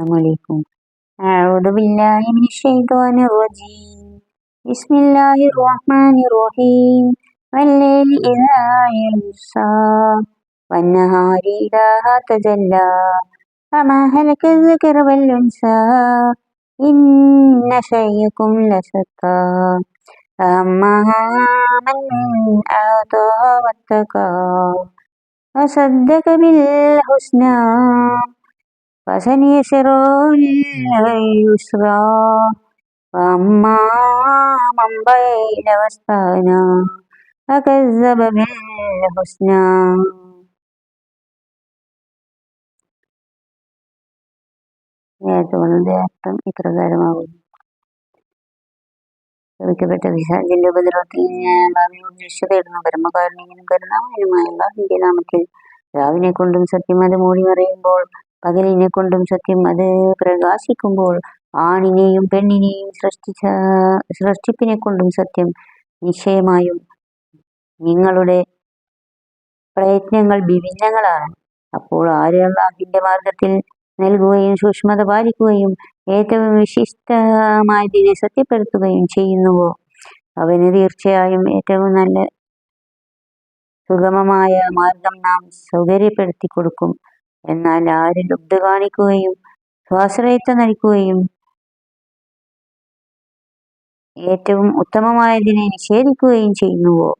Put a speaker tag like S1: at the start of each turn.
S1: السلام عليكم. أعوذ بالله من الشيطان الرجيم. بسم الله الرحمن الرحيم. والليل إذا يغشى والنهار إذا تجلى. فما هلك الذكر والأنثى؟ إن شيئكم لشتى. فأما من أعطى واتقى وصدق بالحسنى. فسنيسره لليسرى وأما من بين واستغنى فكذب بالحسنى നേരത്തെ അർത്ഥം ഇപ്രകാരമാകുന്നു ശവിക്കപ്പെട്ട വിശാഖിന്റെ ഉപദ്രവത്തിൽ ഭാവിയോട് രക്ഷ തേടുന്നു കർമ്മകാരണിനും കരുണാമയനുമായ അള്ളാഹിന്റെ നാമത്തിൽ രാവിനെ കൊണ്ടും സത്യം അത് മൂടി മറയുമ്പോൾ പകലിനെ കൊണ്ടും സത്യം അത് പ്രകാശിക്കുമ്പോൾ ആണിനെയും പെണ്ണിനെയും സൃഷ്ടിച്ച സൃഷ്ടിപ്പിനെ കൊണ്ടും സത്യം നിശ്ചയമായും നിങ്ങളുടെ പ്രയത്നങ്ങൾ വിഭിന്നങ്ങളാണ്. അപ്പോൾ ആര് മാർഗത്തിൽ നൽകുകയും സൂക്ഷ്മത പാലിക്കുകയും ഏറ്റവും വിശിഷ്ടമായതിനെ സത്യപ്പെടുത്തുകയും ചെയ്യുന്നുവോ? അവന് തീർച്ചയായും ഏറ്റവും നല്ല സുഗമമായ മാർഗം നാം സൗകര്യപ്പെടുത്തി കൊടുക്കും എന്നാൽ ആര് ലുബ്ധ കാണിക്കുകയും സ്വാശ്രയത്വം നൽകുകയും ഏറ്റവും ഉത്തമമായതിനെ നിഷേധിക്കുകയും ചെയ്യുന്നുവോ?